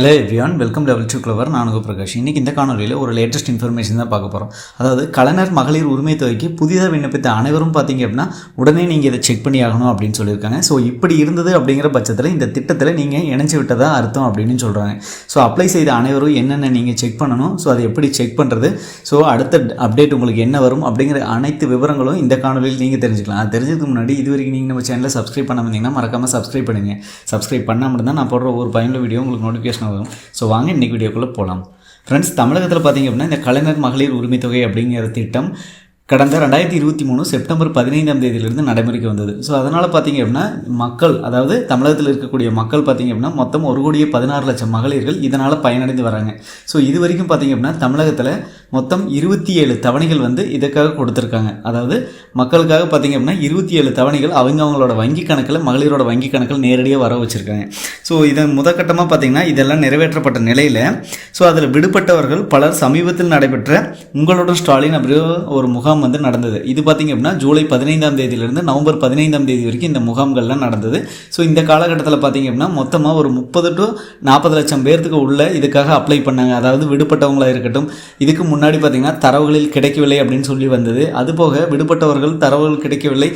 Hello everyone welcome level two clever நான் பிரகாஷ். இன்றைக்கி இந்த காணொலியில் ஒரு லேட்டஸ்ட் இன்ஃபர்மேஷன் தான் பார்க்க போகிறோம் அதாவது கலைஞர் மகளிர் உரிமை தொகைக்கு புதிதாக விண்ணப்பித்த அனைவரும் பார்த்தீங்க அப்படின்னா உடனே நீங்கள் இதை செக் பண்ணி ஆகணும் அப்படின்னு சொல்லியிருக்காங்க. ஸோ இப்படி இருந்தது அப்படிங்கிற பட்சத்தில் இந்த திட்டத்தில் நீங்கள் இணைஞ்சு விட்டதா அர்த்தம் அப்படின்னு சொல்கிறாங்க ஸோ அப்ளை செய்த அனைவரும் என்னென்ன நீங்கள் செக் பண்ணணும்? ஸோ அதை எப்படி செக் பண்ணுறது ஸோ அடுத்த அப்டேட் உங்களுக்கு என்ன வரும்? அப்படிங்கிற அனைத்து விவரங்களும் இந்த காணொலியில் நீங்கள் தெரிஞ்சுக்கலாம். அது தெரிஞ்சதுக்கு முன்னாடி இது வரைக்கும் நீங்கள் நம்ம சேனலை சப்ஸ்கிரைப் பண்ண வந்தீங்கன்னா மறக்காமல் சப்ஸ்கிரைப் பண்ணுங்க. சப்ஸ்கிரைப் பண்ணால் மட்டும்தான் நான் போடுற ஒரு பயனுள்ள வீடியோ உங்களுக்கு நோட்டிஃபிகேஷன் வரும் ஸோ வாங்க இன்றைக்கி வீடியோக்குள்ளே போகலாம் ஃப்ரெண்ட்ஸ் தமிழகத்தில் பார்த்தீங்க அப்படின்னா இந்த கலைஞர் மகளிர் உரிமை தொகை அப்படிங்கிற திட்டம் கடந்த ரெண்டாயிரத்தி இருபத்தி மூணு செப்டம்பர் பதினைந்தாம் தேதியிலிருந்து நடைமுறைக்கு வந்தது. ஸோ அதனால் பார்த்தீங்க அப்படின்னா மக்கள் அதாவது தமிழகத்தில் இருக்கக்கூடிய மக்கள் பார்த்தீங்க அப்படின்னா மொத்தம் ஒரு கோடியே பதினாறு லட்சம் மகளிர்கள் இதனால் பயனடைந்து வராங்க. ஸோ இது வரைக்கும் பார்த்தீங்க அப்படின்னா தமிழகத்தில் மொத்தம் இருபத்தி ஏழு தவணைகள் வந்து இதற்காக கொடுத்துருக்காங்க. அதாவது மக்களுக்காக பார்த்தீங்க அப்படின்னா இருபத்தி ஏழு தவணைகள் அவங்க அவங்களோட வங்கி கணக்கில் மகளிரோட வங்கி கணக்கில் நேரடியாக வர வச்சுருக்காங்க. ஸோ இதன் முதற்கட்டமாக பார்த்தீங்கன்னா இதெல்லாம் நிறைவேற்றப்பட்ட நிலையில் ஸோ அதில் விடுபட்டவர்கள் பலர் சமீபத்தில் நடைபெற்ற உங்களுடன் ஸ்டாலின் அப்படி ஒரு முகாம் வந்து நடந்தது. இது பார்த்தீங்க அப்படின்னா ஜூலை பதினைந்தாம் தேதியிலிருந்து நவம்பர் பதினைந்தாம் தேதி வரைக்கும் இந்த முகாம்கள்லாம் நடந்தது. ஸோ இந்த காலகட்டத்தில் பார்த்தீங்க அப்படின்னா மொத்தமாக ஒரு முப்பது டு நாற்பது லட்சம் பேர்த்துக்கு உள்ள இதுக்காக அப்ளை பண்ணாங்க. அதாவது விடுபட்டவங்களாக இருக்கட்டும் இதுக்கு முன்னாடி பார்த்தீங்கன்னா தரவுகளில் கிடைக்கவில்லை அப்படின்னு சொல்லி வந்தது. அதுபோக விடுபட்டவர்கள் தரவுகள் கிடைக்கவில்லை.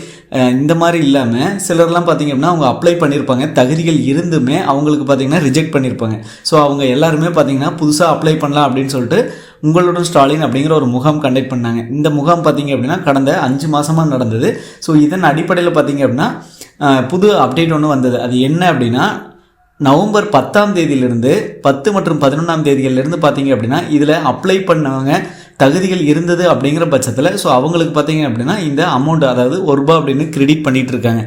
இந்த மாதிரி இல்லாமல் சிலர்லாம் பார்த்தீங்க அப்படின்னா அவங்க அப்ளை பண்ணியிருப்பாங்க தகுதிகள் இருந்துமே அவங்களுக்கு பார்த்தீங்கன்னா ரிஜெக்ட் பண்ணியிருப்பாங்க ஸோ அவங்க எல்லாருமே பார்த்தீங்கன்னா புதுசாக அப்ளை பண்ணலாம் அப்படின்னு சொல்லிட்டு உங்களுடன் ஸ்டாலின் அப்படிங்கிற ஒரு முகாம் கண்டக்ட் பண்ணாங்க. இந்த முகாம் பார்த்தீங்க அப்படின்னா கடந்த அஞ்சு மாதமாக நடந்தது. ஸோ இதன் அடிப்படையில் பார்த்தீங்க அப்படின்னா புது அப்டேட் ஒன்று வந்தது. அது என்ன அப்படின்னா நவம்பர் பத்தாம் தேதியிலிருந்து பத்து மற்றும் பதினொன்றாம் தேதிகள்லேருந்து பார்த்தீங்க அப்படின்னா இதில் அப்ளை பண்ணவங்க தகுதிகள் இருந்தது அப்படிங்கிற பட்சத்தில் ஸோ அவங்களுக்கு பார்த்தீங்க அப்படின்னா இந்த அமௌண்ட் அதாவது ஒரு ரூபா அப்படின்னு கிரெடிட் பண்ணிகிட்டு இருக்காங்க.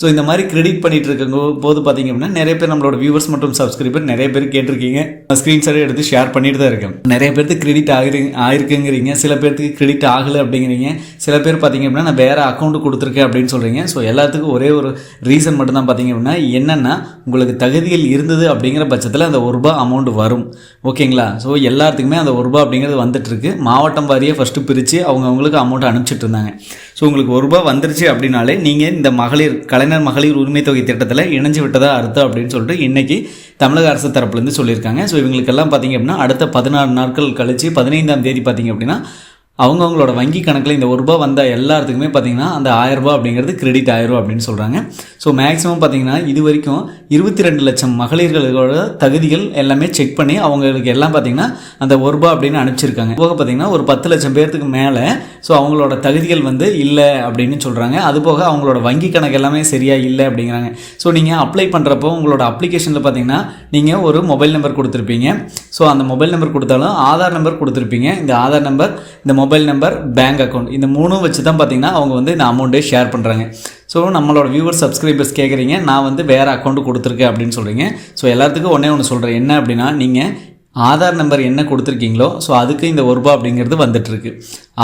ஸோ இந்த மாதிரி கிரெடிட் பண்ணிட்டு இருக்க போது பார்த்தீங்க அப்படின்னா நிறைய பேர் நம்மளோட வியூவர்ஸ் மற்றும் சப்ஸ்கிரைபர் நிறைய பேர் கேட்டிருக்கீங்க. ஸ்க்ரீன்ஷாட் எடுத்து ஷேர் பண்ணிட்டு தான் இருக்கேன். நிறைய பேருக்கு கிரெடிட் ஆகிரு ஆயிருக்குங்கிறீங்க. சில பேருக்கு கிரெடிட் ஆகலை அப்படிங்கிறீங்க. சில பேர் பார்த்தீங்க அப்படின்னா நான் வேறு அக்கௌண்ட் கொடுத்துருக்கேன் அப்படின்னு சொல்கிறீங்க ஸோ எல்லாத்துக்கும் ஒரே ஒரு ரீசன் மட்டும்தான் பார்த்தீங்க அப்படின்னா என்னென்னா உங்களுக்கு தகுதிகள் இருந்தது அப்படிங்கிற பட்சத்தில் அந்த ஒரு ரூபா அமௌண்ட் வரும். ஓகேங்களா ஸோ எல்லாத்துக்குமே அந்த ஒரு ரூபா அப்படிங்கிறது வந்துட்டுருக்கு. மாவட்டம் வாரியாக ஃபஸ்ட்டு பிரித்து அவங்கவுங்களுக்கு அமௌண்ட் அனுப்பிச்சிட்டு இருந்தாங்க ஸோ உங்களுக்கு ஒரு ரூபா வந்துருச்சு அப்படின்னாலே நீங்கள் இந்த மகளிர் கலைஞர் மகளிர் உரிமை தொகை திட்டத்தில் இணைஞ்சு விட்டதா அர்த்தம் அப்படின்னு சொல்லிட்டு இன்னைக்கு தமிழக அரசு தரப்புலேருந்து சொல்லியிருக்காங்க. ஸோ இவங்களுக்கெல்லாம் பார்த்தீங்க அப்படின்னா அடுத்த பதினாறு நாட்கள் கழிச்சு பதினைந்தாம் தேதி பார்த்தீங்க அப்படின்னா அவங்கவுங்களோட வங்கி கணக்கில் இந்த ஒரு ரூபா வந்த எல்லாத்துக்குமே பார்த்தீங்கன்னா அந்த ஆயிரம் ரூபாய் அப்படிங்கிறது கிரெடிட் ஆயிரம் அப்படின்னு சொல்கிறாங்க ஸோ மேக்ஸிமம் பார்த்தீங்கன்னா இது வரைக்கும் இருபத்தி ரெண்டு லட்சம் மகளிர்களோட தகுதிகள் எல்லாமே செக் பண்ணி அவங்களுக்கு எல்லாம் பார்த்தீங்கன்னா அந்த ஒரு ரூபா அப்படின்னு அனுப்பிச்சிருக்காங்க. போக பார்த்தீங்கன்னா ஒரு பத்து லட்சம் பேர்த்துக்கு மேலே ஸோ அவங்களோட தகுதிகள் வந்து இல்லை அப்படின்னு சொல்கிறாங்க அது போக அவங்களோட வங்கி கணக்கு எல்லாமே சரியாக இல்லை அப்படிங்கிறாங்க. ஸோ நீங்கள் அப்ளை பண்ணுறப்போ உங்களோட அப்ளிகேஷனில் பார்த்தீங்கன்னா நீங்கள் ஒரு மொபைல் நம்பர் கொடுத்துருப்பீங்க. ஸோ அந்த மொபைல் நம்பர் கொடுத்தாலும் ஆதார் நம்பர் கொடுத்துருப்பீங்க. இந்த ஆதார் நம்பர் இந்த mobile mobile number bank account இந்த மூணும் வச்சு தான் பார்த்தீங்கன்னா அவங்க வந்து இந்த அமௌண்ட்டே ஷேர் பண்ணுறாங்க ஸோ நம்மளோட வியூவர் சப்ஸ்கிரைபர்ஸ் கேட்குறீங்க நான் வந்து வேறு அக்கௌண்ட் கொடுத்துருக்கேன் அப்படின்னு சொல்கிறீங்க ஸோ எல்லாத்துக்கும் ஒன்றே ஒன்று சொல்கிறேன் என்ன அப்படின்னா நீங்கள் ஆதார் நம்பர் என்ன கொடுத்துருக்கீங்களோ ஸோ அதுக்கு இந்த ஒரு ரூபா அப்படிங்கிறது வந்துட்டுருக்கு.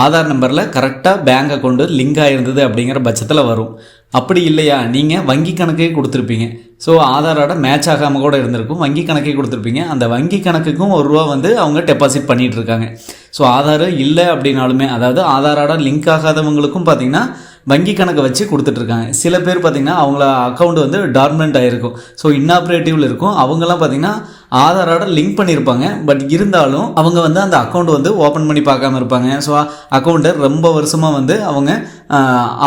ஆதார் நம்பரில் கரெக்டாக பேங்க் அக்கௌண்ட்டு லிங்க் ஆகிருந்தது அப்படிங்கிற பட்சத்தில் வரும். அப்படி இல்லையா? நீங்கள் வங்கி கணக்கே கொடுத்துருப்பீங்க. ஸோ ஆதாரோட மேட்ச் ஆகாமல் கூட இருந்திருக்கும். வங்கி கணக்கே கொடுத்துருப்பீங்க. அந்த வங்கி கணக்குக்கும் ஒரு ரூபா வந்து அவங்க டெபாசிட் பண்ணிகிட்ருக்காங்க இருக்காங்க ஸோ ஆதார் இல்லை அப்படின்னாலுமே அதாவது ஆதாரோட லிங்க் ஆகாதவங்களுக்கும் பார்த்தீங்கன்னா வங்கி கணக்கை வச்சு கொடுத்துட்ருக்காங்க. சில பேர் பார்த்திங்கன்னா அவங்கள அக்கௌண்ட் வந்து டார்மெண்ட் ஆகிருக்கும் ஸோ இன்னாப்ரேட்டிவில் இருக்கும். அவங்கெல்லாம் பார்த்திங்கன்னா ஆதாரோட லிங்க் பண்ணியிருப்பாங்க. பட் இருந்தாலும் அவங்க வந்து அந்த அக்கௌண்ட் வந்து ஓப்பன் பண்ணி பார்க்காம இருப்பாங்க. ஸோ அக்கௌண்ட்டை ரொம்ப வருஷமாக வந்து அவங்க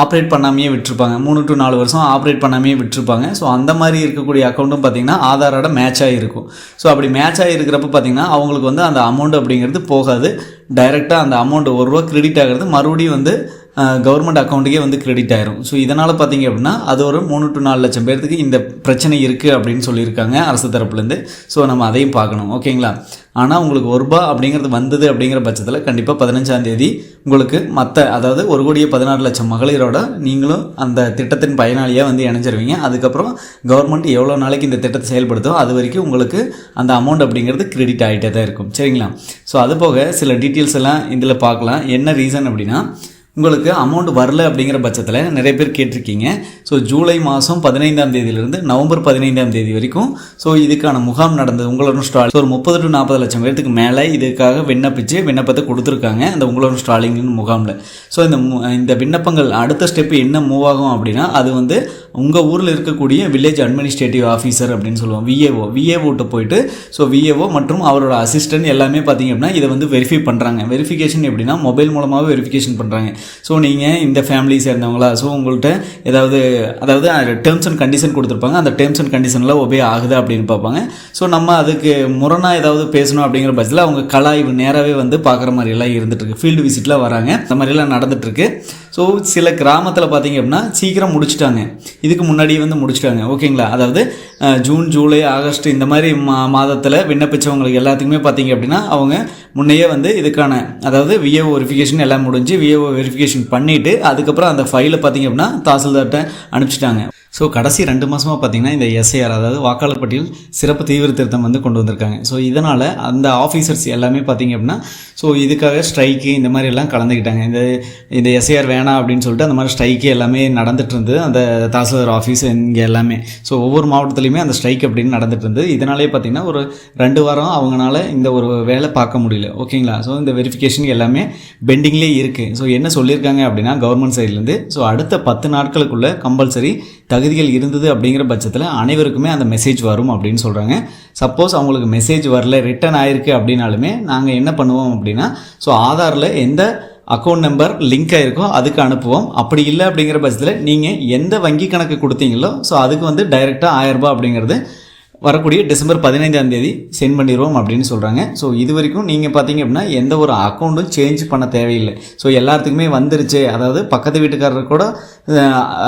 ஆப்ரேட் பண்ணாமையே விட்டுருப்பாங்க. மூணு டு நாலு வருஷம் ஆப்ரேட் பண்ணாமையே விட்டுருப்பாங்க. ஸோ அந்த மாதிரி இருக்கக்கூடிய அக்கௌண்ட்டும் பார்த்திங்கன்னா ஆதாரோட மேட்ச் ஆகிருக்கும் ஸோ அப்படி மேட்ச் ஆகிருக்கிறப்ப பார்த்திங்கன்னா அவங்களுக்கு வந்து அந்த அமௌண்ட் அப்படிங்கிறது போகாது. டைரெக்டாக அந்த அமௌண்ட் ஒரு ரூபா கிரெடிட் ஆகிறது மறுபடியும் வந்து கவர்மெண்ட் அக்கௌண்ட்டுக்கே வந்து கிரெடிட் ஆயிரும். ஸோ இதனால் பார்த்தீங்க அப்படின்னா அது ஒரு மூணு டு நாலு லட்சம் பேர்த்துக்கு இந்த பிரச்சனை இருக்குது அப்படின்னு சொல்லியிருக்காங்க அரசு தரப்புலேருந்து. ஸோ நம்ம அதையும் பார்க்கணும். ஓகேங்களா ஆனால் உங்களுக்கு ஒரு ரூபா அப்படிங்கிறது வந்தது அப்படிங்கிற பட்சத்தில் கண்டிப்பாக பதினஞ்சாம் தேதி உங்களுக்கு மற்ற அதாவது ஒரு கோடியே பதினாறு லட்சம் மகளிரோட நீங்களும் அந்த திட்டத்தின் பயனாளியாக வந்து இணைஞ்சிருவீங்க. அதுக்கப்புறம் கவர்மெண்ட் எவ்வளோ நாளைக்கு இந்த திட்டத்தை செயல்படுத்தோ அது வரைக்கும் உங்களுக்கு அந்த அமௌண்ட் அப்படிங்கிறது கிரெடிட் ஆகிட்டே தான் இருக்கும். சரிங்களா? ஸோ அது போக சில டீட்டெயில்ஸ் எல்லாம் இதில் பார்க்கலாம். என்ன ரீசன் அப்படின்னா உங்களுக்கு அமௌண்ட் வரல அப்படிங்கிற பட்சத்தில் நிறைய பேர் கேட்டிருக்கீங்க. ஸோ ஜூலை மாதம் பதினைந்தாம் தேதியிலிருந்து நவம்பர் பதினைந்தாம் தேதி வரைக்கும் ஸோ இதுக்கான முகாம் நடந்தது. உங்களோட ஸ்டால் ஒரு முப்பது டு நாற்பது லட்சம் பேர்த்துக்கு மேலே இதுக்காக விண்ணப்பிச்சு விண்ணப்பத்தை கொடுத்துருக்காங்க அந்த உங்களோட ஸ்டாலிங்னு முகாமில். ஸோ இந்த மு- இந்த விண்ணப்பங்கள் அடுத்த ஸ்டெப் என்ன மூவ் ஆகும் அப்படின்னா அது வந்து உங்கள் ஊரில் இருக்கக்கூடிய வில்லேஜ் அட்மினிஸ்ட்ரேட்டிவ் ஆஃபீஸர் அப்படின்னு சொல்லுவோம். விஏஓ விஏஓட்ட போயிட்டு ஸோ விஏஓ மற்றும் அவரோட அசிஸ்டன்ட் எல்லாமே பார்த்தீங்க அப்படின்னா இதை வந்து வெரிஃபை பண்ணுறாங்க வெரிஃபிகேஷன் எப்படின்னா மொபைல் மூலமாக வெரிஃபிகேஷன் பண்ணுறாங்க ஸோ நீங்கள் இந்த ஃபேமிலி சேர்ந்தவங்களா? ஸோ உங்கள்கிட்ட ஏதாவது அதாவது டேர்ம்ஸ் அண்ட் கண்டிஷன் கொடுத்துருப்பாங்க. அந்த டேர்ம்ஸ் அண்ட் கண்டிஷனில் ஒபே ஆகுது அப்படின்னு பார்ப்பாங்க. ஸோ நம்ம அதுக்கு முரணாக ஏதாவது பேசணும் அப்படிங்கிற பட்சத்தில் அவங்க கலாய்வு நேராகவே வந்து பார்க்குற மாதிரியெல்லாம் இருந்துகிட்ருக்கு ஃபீல்டு விசிட்டில் வராங்க. அந்த மாதிரிலாம் நடந்துகிட்ருக்கு ஸோ சில கிராமத்தில் பார்த்தீங்க அப்படின்னா சீக்கிரம் முடிச்சிட்டாங்க. இதுக்கு முன்னாடியே வந்து முடிச்சிட்டாங்க. ஓகேங்களா அதாவது ஜூன் ஜூலை ஆகஸ்ட் இந்த மாதிரி மா மாதத்தில் விண்ணப்பித்தவங்களுக்கு எல்லாத்துக்குமே பார்த்தீங்க அப்படின்னா அவங்க முன்னையே வந்து இதுக்கான அதாவது விஏஓ வெரிஃபிகேஷன் எல்லாம் முடிஞ்சு விஏஓ வெரிஃபிகேஷன் பண்ணிவிட்டு அதுக்கப்புறம் அந்த ஃபைலை பார்த்தீங்க அப்படின்னா தாசில்தார்கிட்ட அனுப்பிச்சிட்டாங்க. ஸோ கடைசி ரெண்டு மாதமாக பார்த்தீங்கன்னா இந்த எஸ்ஐஆர் அதாவது வாக்காளர் பட்டியல் சிறப்பு தீவிர திருத்தம் வந்து கொண்டு வந்திருக்காங்க. ஸோ இதனால் அந்த ஆஃபீஸர்ஸ் எல்லாமே பார்த்தீங்க அப்படின்னா ஸோ இதுக்காக ஸ்ட்ரைக்கு இந்த மாதிரி எல்லாம் கலந்துக்கிட்டாங்க. இந்த இந்த எஸ்ஐஆர் வேணாம் அப்படின்னு சொல்லிட்டு அந்த மாதிரி ஸ்ட்ரைக்கு எல்லாமே நடந்துட்டு இருந்தது. அந்த தாசில்தார் ஆஃபீஸ் இங்கே எல்லாமே. ஸோ ஒவ்வொரு மாவட்டத்துலையுமே அந்த ஸ்ட்ரைக் அப்படின்னு நடந்துட்டு இருந்தது. இதனாலே பார்த்தீங்கன்னா ஒரு ரெண்டு வாரம் அவங்களால இந்த ஒரு வேலை பார்க்க முடியல. ஓகேங்களா ஸோ இந்த வெரிஃபிகேஷன் எல்லாமே பெண்டிங்லேயே இருக்குது ஸோ என்ன சொல்லியிருக்காங்க அப்படின்னா கவர்மெண்ட் சைட்லேருந்து ஸோ அடுத்த பத்து நாட்களுக்குள்ளே கம்பல்சரி தகுதிகள் இருந்தது அப்படிங்கிற பட்சத்தில் அனைவருக்குமே அந்த மெசேஜ் வரும் அப்படின்னு சொல்கிறாங்க சப்போஸ் அவங்களுக்கு மெசேஜ் வரல ரிட்டர்ன் ஆயிருக்கு அப்படின்னாலுமே நாங்கள் என்ன பண்ணுவோம் அப்படின்னா ஸோ ஆதாரில் எந்த அக்கௌண்ட் நம்பர் லிங்க் ஆகிருக்கோ அதுக்கு அனுப்புவோம். அப்படி இல்லை அப்படிங்கிற பட்சத்தில் நீங்கள் எந்த வங்கி கணக்கு கொடுத்தீங்களோ ஸோ அதுக்கு வந்து டைரெக்டாக ஆயிரரூபா அப்படிங்கிறது வரக்கூடிய டிசம்பர் பதினைஞ்சாம் தேதி சென்ட் பண்ணிடுவோம் அப்படின்னு சொல்கிறாங்க ஸோ இது வரைக்கும் நீங்கள் பார்த்தீங்க அப்படின்னா எந்த ஒரு அக்கௌண்ட்டும் சேஞ்ச் பண்ண தேவையில்லை. ஸோ எல்லாத்துக்குமே வந்துருச்சு. அதாவது பக்கத்து வீட்டுக்காரர் கூட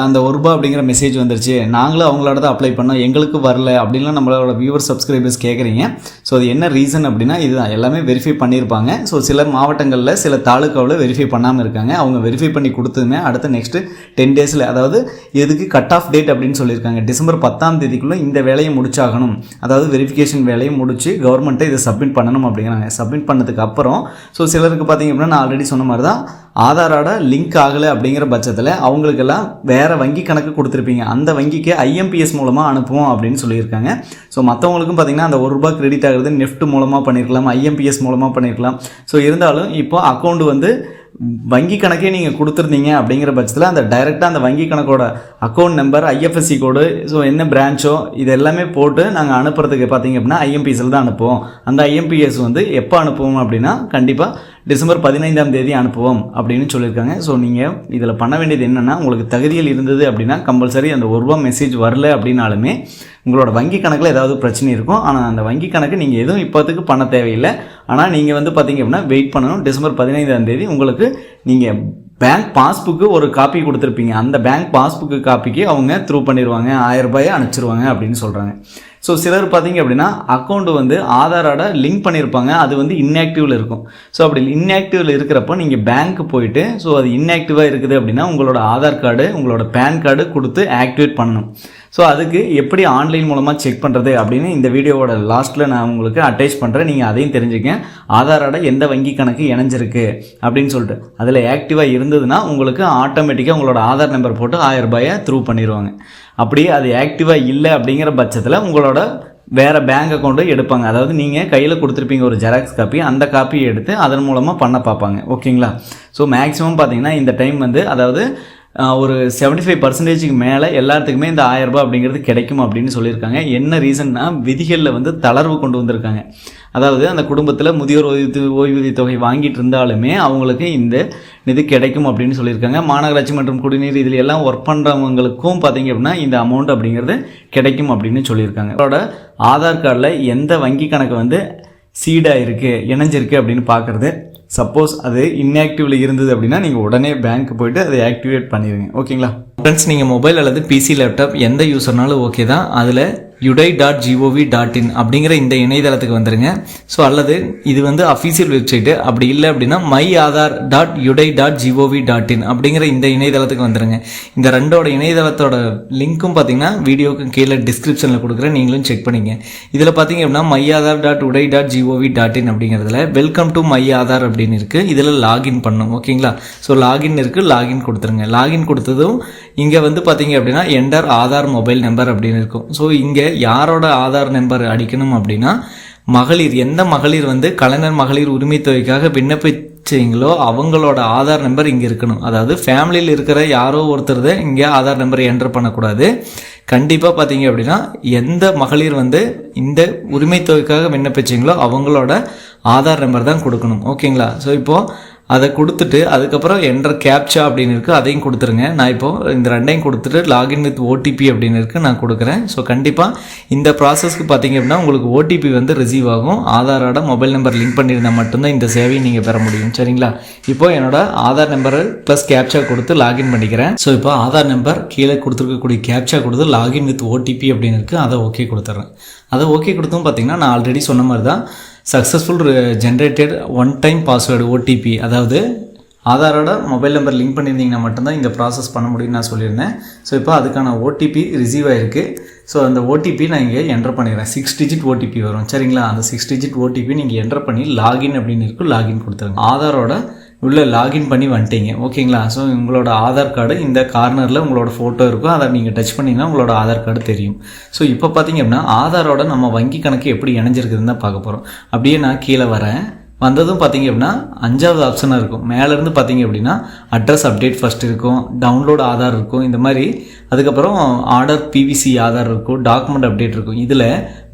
அந்த ஒரு ரூபா அப்படிங்கிற மெசேஜ் வந்துருச்சு. நாங்களும் அவங்களோட தான் அப்ளை பண்ணோம். எங்களுக்கு வரல அப்படின்லாம் நம்மளோட வியூவர் சப்ஸ்கிரைபர்ஸ் கேட்குறீங்க ஸோ அது என்ன ரீசன் அப்படின்னா இதுதான். எல்லாமே வெரிஃபை பண்ணியிருப்பாங்க ஸோ சில மாவட்டங்களில் சில தாலுக்காவில் வெரிஃபை பண்ணாமல் இருக்காங்க. அவங்க வெரிஃபை பண்ணி கொடுத்ததுமே அடுத்த நெக்ஸ்ட்டு டென் டேஸில் அதாவது எதுக்கு கட் ஆஃப் டேட் அப்படின்னு சொல்லியிருக்காங்க. டிசம்பர் பத்தாம் தேதிக்குள்ளே இந்த வேலையை முடிச்சாகணும். அதாவது வெரிஃபிகேஷன் வேலையை முடித்து கவர்மெண்ட்டை இதை சப்மிட் பண்ணணும் அப்படிங்கிறாங்க. சப்மிட் பண்ணதுக்கு அப்புறம் ஸோ சிலருக்கு பார்த்தீங்க அப்படின்னா நான் ஆல்ரெடி சொன்ன மாதிரி தான் ஆதாரோட லிங்க் ஆகலை அப்படிங்கிற பட்சத்தில் அவங்களுக்கெல்லாம் வேறு வங்கி கணக்கு கொடுத்துருப்பீங்க. அந்த வங்கிக்கு ஐஎம்பிஎஸ் மூலமாக அனுப்புவோம் அப்படின்னு சொல்லியிருக்காங்க. ஸோ மற்றவங்களுக்கும் பார்த்தீங்கன்னா அந்த ஒரு ரூபா கிரெடிட் ஆகிறது நெஃப்ட் மூலமாக பண்ணியிருக்கலாம் ஐஎம்பிஎஸ் மூலமாக பண்ணியிருக்கலாம் ஸோ இருந்தாலும் இப்போ அக்கௌண்ட் வந்து வங்கி கணக்கே நீங்கள் கொடுத்துருந்தீங்க அப்படிங்கிற பட்சத்தில் அந்த டைரெக்டாக அந்த வங்கி கணக்கோட account number IFSC code so என்ன பிரான்ச்சோ இது எல்லாமே போட்டு நாங்கள் அனுப்புறதுக்கு பார்த்தீங்க அப்படின்னா ஐஎம்பிஎஸ்ல தான் அனுப்புவோம். அந்த ஐஎம்பிஎஸ் வந்து எப்போ அனுப்புவோம் அப்படின்னா கண்டிப்பாக டிசம்பர் பதினைந்தாம் தேதி அனுப்புவோம் அப்படின்னு சொல்லியிருக்காங்க. ஸோ நீங்கள் இதில் பண்ண வேண்டியது என்னென்னா உங்களுக்கு தகுதியில் இருந்தது அப்படின்னா கம்பல்சரி அந்த ஒரு ரூபா மெசேஜ் வரல அப்படின்னாலுமே உங்களோட வங்கி கணக்கில் ஏதாவது பிரச்சனை இருக்கும். ஆனால் அந்த வங்கி கணக்கு நீங்கள் எதுவும் இப்போத்துக்கு பண்ண தேவையில்லை. ஆனால் நீங்கள் வந்து பார்த்தீங்க அப்படின்னா வெயிட் பண்ணணும். டிசம்பர் பதினைந்தாம் தேதி உங்களுக்கு நீங்கள் பேங்க் பாஸ்புக்கு ஒரு காப்பி கொடுத்துருப்பீங்க. அந்த பேங்க் பாஸ்புக்கு காப்பிக்கு அவங்க த்ரூ பண்ணிடுவாங்க ஆயிரம் ரூபாயை அனுப்பிச்சிருவாங்க அப்படின்னு சொல்கிறாங்க ஸோ சிலர் பார்த்தீங்க அப்படின்னா அக்கௌண்ட் வந்து ஆதாரோட லிங்க் பண்ணியிருப்பாங்க அது வந்து இன்ஆக்டிவில் இருக்கும். ஸோ அப்படி இன்ஆக்டிவில் இருக்கிறப்போ நீங்கள் பேங்க் போயிட்டு ஸோ அது இன்ஆக்டிவாக இருக்குது அப்படின்னா உங்களோட ஆதார் கார்டு உங்களோட பேன் கார்டு கொடுத்து ஆக்டிவேட் பண்ணணும். ஸோ அதுக்கு எப்படி ஆன்லைன் மூலமாக செக் பண்ணுறது அப்படின்னு இந்த வீடியோவோட லாஸ்ட்டில் நான் உங்களுக்கு அட்டாச் பண்ணுறேன் நீங்கள் அதையும் தெரிஞ்சுக்க ஆதாரோட எந்த வங்கி கணக்கு இணைஞ்சிருக்கு அப்படின்னு சொல்லிட்டு. அதில் ஆக்டிவாக இருந்ததுன்னா உங்களுக்கு ஆட்டோமேட்டிக்காக உங்களோட ஆதார் நம்பர் போட்டு ஆயிரம் ரூபாயை த்ரூ பண்ணிடுவாங்க அப்படியே அது ஆக்டிவாக இல்லை அப்படிங்கிற பட்சத்தில் உங்களோட வேறு பேங்க் அக்கௌண்ட்டு எடுப்பாங்க. அதாவது நீங்கள் கையில் கொடுத்துருப்பீங்க ஒரு ஜெராக்ஸ் காப்பி அந்த காப்பியை எடுத்து அதன் மூலமாக பண்ண பார்ப்பாங்க. ஓகேங்களா ஸோ மேக்ஸிமம் பார்த்தீங்கன்னா இந்த டைம் வந்து அதாவது ஒரு 75% ஃபைவ் பர்சன்டேஜுக்கு மேலே எல்லாத்துக்குமே இந்த 1000 ரூபாய் அப்படிங்கிறது கிடைக்கும் அப்படின்னு சொல்லியிருக்காங்க. என்ன ரீசன்னா விதிகளில் வந்து தளர்வு கொண்டு வந்திருக்காங்க. அதாவது அந்த குடும்பத்தில் முதியோர் ஓய்வு ஓய்வூதிய தொகை வாங்கிட்டு இருந்தாலுமே அவங்களுக்கு இந்த நிதி கிடைக்கும் அப்படின்னு சொல்லியிருக்காங்க. மாநகராட்சி மற்றும் குடிநீர் இதில் எல்லாம் ஒர்க் பண்ணுறவங்களுக்கும் பார்த்தீங்க அப்படின்னா இந்த அமௌண்ட் அப்படிங்கிறது கிடைக்கும் அப்படின்னு சொல்லியிருக்காங்க. அதோட ஆதார் கார்டில் எந்த வங்கி கணக்கு வந்து சீடாக இருக்குது இணைஞ்சிருக்கு அப்படின்னு பார்க்குறது சப்போஸ் அது இன்ஆக்டிவ்ல இருந்தது அப்படின்னா நீங்கள் உடனே பேங்க் போயிட்டு அதை ஆக்டிவேட் பண்ணிடுங்க ஓகேங்களா ஃப்ரெண்ட்ஸ் நீங்கள் மொபைல் அல்லது பிசி லேப்டாப் எந்த யூஸர்னாலும் ஓகே தான். அதில் UIDAI dot gov dot in அப்படிங்கிற இந்த இணையதளத்துக்கு வந்துருங்க. ஸோ அல்லது இது வந்து அஃபீஷியல் வெப்சைட்டு அப்படி இல்லை அப்படின்னா my Aadhaar dot UIDAI dot gov dot in அப்படிங்கிற இந்த இணையதளத்துக்கு வந்துருங்க. இந்த ரெண்டோட இணையதளத்தோட லிங்க்கும் பார்த்தீங்கன்னா வீடியோக்கு கீழே டிஸ்கிரிப்ஷனில் கொடுக்குறேன். நீங்களும் செக் பண்ணிங்க. இதில் பார்த்தீங்க அப்படின்னா my Aadhaar dot UIDAI dot gov dot in அப்படிங்கிறதுல வெல்கம் டு மை ஆதார் அப்படின்னு இருக்குது இதில் லாகின் பண்ணும். ஓகேங்களா ஸோ லாகின் இருக்குது லாகின் கொடுத்துருங்க. லாகின் கொடுத்ததும் இங்கே வந்து பார்த்தீங்க அப்படின்னா என்டர் ஆதார் மொபைல் நம்பர் அப்படின்னு இருக்கும். ஸோ இங்கே யாரோட ஆதார் நம்பர் அடிக்கணும் அப்படின்னா மகளிர் எந்த மகளிர் வந்து கலைஞர் மகளிர் உரிமை தொகைக்காக விண்ணப்பிச்சீங்களோ அவங்களோட ஆதார் நம்பர் இங்கே இருக்கணும். அதாவது ஃபேமிலியில் இருக்கிற யாரோ ஒருத்தர் தான் இங்கே ஆதார் நம்பர் என்டர் பண்ணக்கூடாது. கண்டிப்பாக பார்த்தீங்க அப்படின்னா எந்த மகளிர் வந்து இந்த உரிமை தொகைக்காக விண்ணப்பிச்சீங்களோ அவங்களோட ஆதார் நம்பர் தான் கொடுக்கணும். ஓகேங்களா ஸோ இப்போது அதை கொடுத்துட்டு அதுக்கப்புறம் என்ற கேப்சா அப்படின்னு இருக்குது அதையும் கொடுத்துருங்க. நான் இப்போது இந்த ரெண்டையும் கொடுத்துட்டு லாகின் வித் ஓடிபி அப்படின்னு இருக்குது நான் கொடுக்குறேன். ஸோ கண்டிப்பாக இந்த ப்ராசஸ்க்கு பார்த்தீங்க அப்படின்னா உங்களுக்கு ஓடிபி வந்து ரிசீவ் ஆகும். ஆதாரோட மொபைல் நம்பர் லிங்க் பண்ணியிருந்தால் மட்டும்தான் இந்த சேவையை நீங்கள் பெற முடியும். சரிங்களா? இப்போ என்னோட ஆதார் நம்பர் ப்ளஸ் கேப்சா கொடுத்து லாகின் பண்ணிக்கிறேன். ஸோ இப்போ ஆதார் நம்பர் கீழே கொடுத்துருக்கக்கூடிய கேப்சா கொடுத்து லாகின் வித் ஓடிபி அப்படின்னு இருக்குது அதை ஓகே கொடுத்துட்றேன் அதை ஓகே கொடுத்தும் பார்த்தீங்கன்னா நான் ஆல்ரெடி சொன்ன மாதிரி தான் successful generated one time password OTP அதாவது ஆதாரோட மொபைல் நம்பர் லிங்க் பண்ணியிருந்தீங்கன்னா மட்டும்தான் இந்த ப்ராசஸ் பண்ண முடியும்னு நான் சொல்லியிருந்தேன். ஸோ இப்போ அதுக்கான ஓடிபி ரிசீவ் ஆகிருக்கு ஸோ அந்த ஓடிபி நான் இங்கே என்டர் பண்ணிடுறேன். சிக்ஸ் டிஜிட் ஓடிபி வரும். சரிங்களா? அந்த சிக்ஸ் டிஜிட் ஓடிபி நீங்கள் என்டர் பண்ணி லாகின் அப்படின்னு இருக்கும் லாகின் கொடுத்துருங்க. ஆதாரோட உள்ளே லாகின் பண்ணி வந்துட்டீங்க. ஓகேங்களா ஸோ உங்களோட ஆதார் கார்டு இந்த கார்னரில் உங்களோட ஃபோட்டோ இருக்கும். அதை நீங்கள் டச் பண்ணிங்கன்னா உங்களோட ஆதார் கார்டு தெரியும். ஸோ இப்போ பார்த்தீங்க அப்படின்னா ஆதாரோட நம்ம வங்கி கணக்கு எப்படி இணைஞ்சிருக்குதுன்னு தான் பார்க்க போகிறோம் அப்படியே நான் கீழே வரேன். வந்ததும் பார்த்தீங்க அப்படின்னா அஞ்சாவது ஆப்ஷனாக இருக்கும். மேலேருந்து பார்த்தீங்க அப்படின்னா அட்ரஸ் அப்டேட் ஃபஸ்ட் இருக்கும். டவுன்லோட் ஆதார் இருக்கும். இந்த மாதிரி. அதுக்கப்புறம் ஆர்டர் பிவிசி ஆதார் இருக்கும். டாக்குமெண்ட் அப்டேட் இருக்கும். இதில்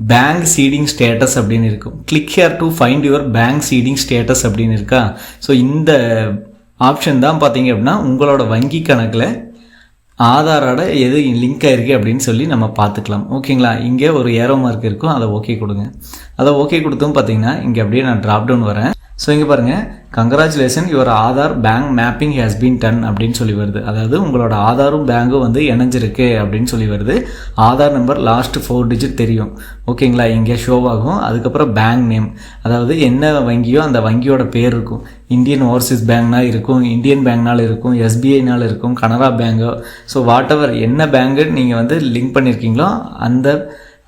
பேங்க் சீடிங் ஸ்டேட்டஸ் அப்படின்னு இருக்கும். Click here to find your bank seeding status அப்படின்னு இருக்கா? ஸோ இந்த ஆப்ஷன் தான் பார்த்தீங்க அப்படின்னா உங்களோட வங்கி கணக்கில் ஆதாரோட எது லிங்க் ஆயிருக்கு அப்படின்னு சொல்லி நம்ம பார்த்துக்கலாம். ஓகேங்களா? இங்கே ஒரு ஏரோ மார்க் இருக்கும். அதை ஓகே கொடுங்க. அதை ஓகே கொடுத்தும் பார்த்தீங்கன்னா இங்கே அப்படியே நான் ட்ராப் டவுன் வரேன். ஸோ இங்கே பாருங்கள் congratulation your Aadhaar bank mapping has been done அப்படின்னு சொல்லி வருது. அதாவது உங்களோட ஆதாரும் பேங்கும் வந்து இணைஞ்சிருக்கு அப்படின்னு சொல்லி வருது. Aadhaar number last four digit தெரியும். ஓகேங்களா? இங்கே ஷோவாகும் அதுக்கப்புறம் பேங்க் நேம் அதாவது என்ன வங்கியோ அந்த வங்கியோட பேர் இருக்கும். இந்தியன் ஓவர்சீஸ் பேங்க்னா இருக்கும் இந்தியன் பேங்க்னால இருக்கும் எஸ்பிஐனால இருக்கும் கனரா பேங்கோ ஸோ வாட் எவர் என்ன பேங்க்கு நீங்கள் வந்து லிங்க் பண்ணியிருக்கீங்களோ அந்த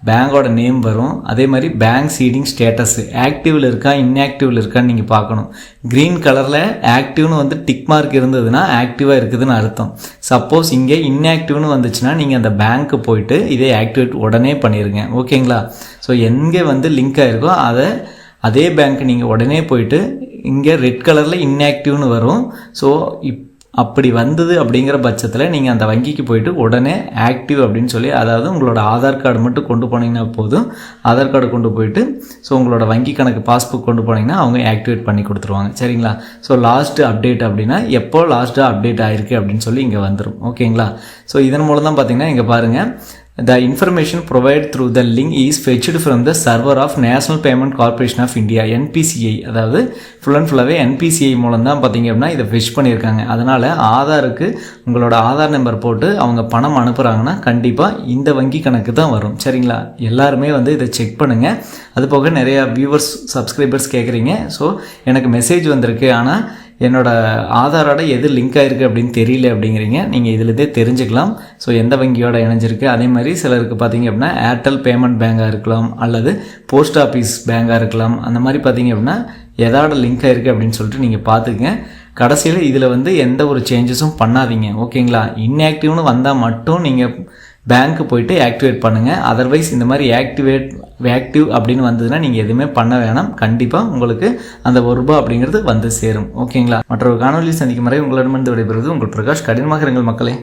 பேங்கோட நேம் வரும். அதே மாதிரி பேங்க் சீடிங் ஸ்டேட்டஸு ஆக்டிவில் இருக்கா இன்ஆக்டிவில் இருக்கான்னு நீங்கள் பார்க்கணும். க்ரீன் கலரில் ஆக்டிவ்னு வந்து டிக் மார்க் இருந்ததுன்னா ஆக்டிவாக இருக்குதுன்னு அர்த்தம். சப்போஸ் இங்கே இன்ஆக்டிவ்னு வந்துச்சுன்னா நீங்கள் அந்த பேங்க்கு போயிட்டு இதே ஆக்டிவேட் உடனே பண்ணிடுங்க ஓகேங்களா? ஸோ எங்கே வந்து லிங்க் ஆகிருக்கோ அதை அதே பேங்க் நீங்கள் உடனே போயிட்டு இங்கே ரெட் கலரில் இன்ஆக்டிவ்னு வரும். ஸோ இப் அப்படி வந்தது அப்படிங்கிற பட்சத்தில் நீங்கள் அந்த வங்கிக்கு போயிட்டு உடனே ஆக்டிவ் அப்படின்னு சொல்லி அதாவது உங்களோட ஆதார் கார்டு மட்டும் கொண்டு போனீங்கன்னா போதும். ஆதார் கார்டு கொண்டு போயிட்டு ஸோ உங்களோட வங்கி கணக்கு பாஸ்புக் கொண்டு போனீங்கன்னா அவங்க ஆக்டிவேட் பண்ணி கொடுத்துருவாங்க. சரிங்களா? ஸோ லாஸ்ட்டு அப்டேட் அப்படின்னா எப்போ லாஸ்ட்டாக அப்டேட் ஆயிருக்கு அப்படின்னு சொல்லி இங்கே வந்துடும் ஓகேங்களா ஸோ இதன் மூலம் தான் பார்த்தீங்கன்னா இங்கே பாருங்கள் The information provided through the link is fetched from the server of National Payment Corporation of India NPCI அதாவது ஃபுல் அண்ட் ஃபுல்லாகவே என்பிசிஐ மூலம் தான் பார்த்தீங்க அப்படின்னா இதை ஃபெச் பண்ணியிருக்காங்க. அதனால் ஆதாருக்கு உங்களோட ஆதார் நம்பர் போட்டு அவங்க பணம் அனுப்புகிறாங்கன்னா கண்டிப்பாக இந்த வங்கி கணக்கு தான் வரும். சரிங்களா? எல்லாருமே வந்து இதை செக் பண்ணுங்கள் அது போக நிறையா வியூவர்ஸ் சப்ஸ்கிரைபர்ஸ் கேட்குறீங்க ஸோ எனக்கு மெசேஜ் வந்திருக்கு. ஆனால் என்னோடய ஆதாரோட எது லிங்க் ஆகிருக்கு அப்படின்னு தெரியல அப்படிங்கிறீங்க நீங்கள் இதில் தெரிஞ்சுக்கலாம். ஸோ எந்த வங்கியோட இணைஞ்சிருக்கு? அதே மாதிரி சிலருக்கு பார்த்தீங்க அப்படின்னா ஏர்டெல் பேமெண்ட் பேங்காக இருக்கலாம் அல்லது போஸ்ட் ஆஃபீஸ் பேங்காக இருக்கலாம். அந்த மாதிரி பார்த்தீங்க அப்படின்னா எதோட லிங்க் ஆகிருக்கு அப்படின்னு சொல்லிட்டு நீங்கள் பார்த்துக்கங்க கடைசியில் இதில் வந்து எந்த ஒரு சேஞ்சஸும் பண்ணாதீங்க. ஓகேங்களா இன்ஆக்டிவ்னு வந்தால் மட்டும் நீங்கள் பேங்க்கு போயிட்டு ஆக்டிவேட் பண்ணுங்கள் அதர்வைஸ் இந்த மாதிரி ஆக்டிவேட் ஆக்டிவ் அப்படின்னு வந்ததுன்னா நீங்கள் எதுவுமே பண்ண வேணாம். கண்டிப்பாக உங்களுக்கு அந்த ஒரு ரூபா அப்படிங்கிறது வந்து சேரும். ஓகேங்களா மற்றொரு காணொலி சந்திக்கும் வரை உங்களிடமிருந்து விடைபெறுவது உங்கள் பிரகாஷ். கடினமாக இருங்கள் மக்களே.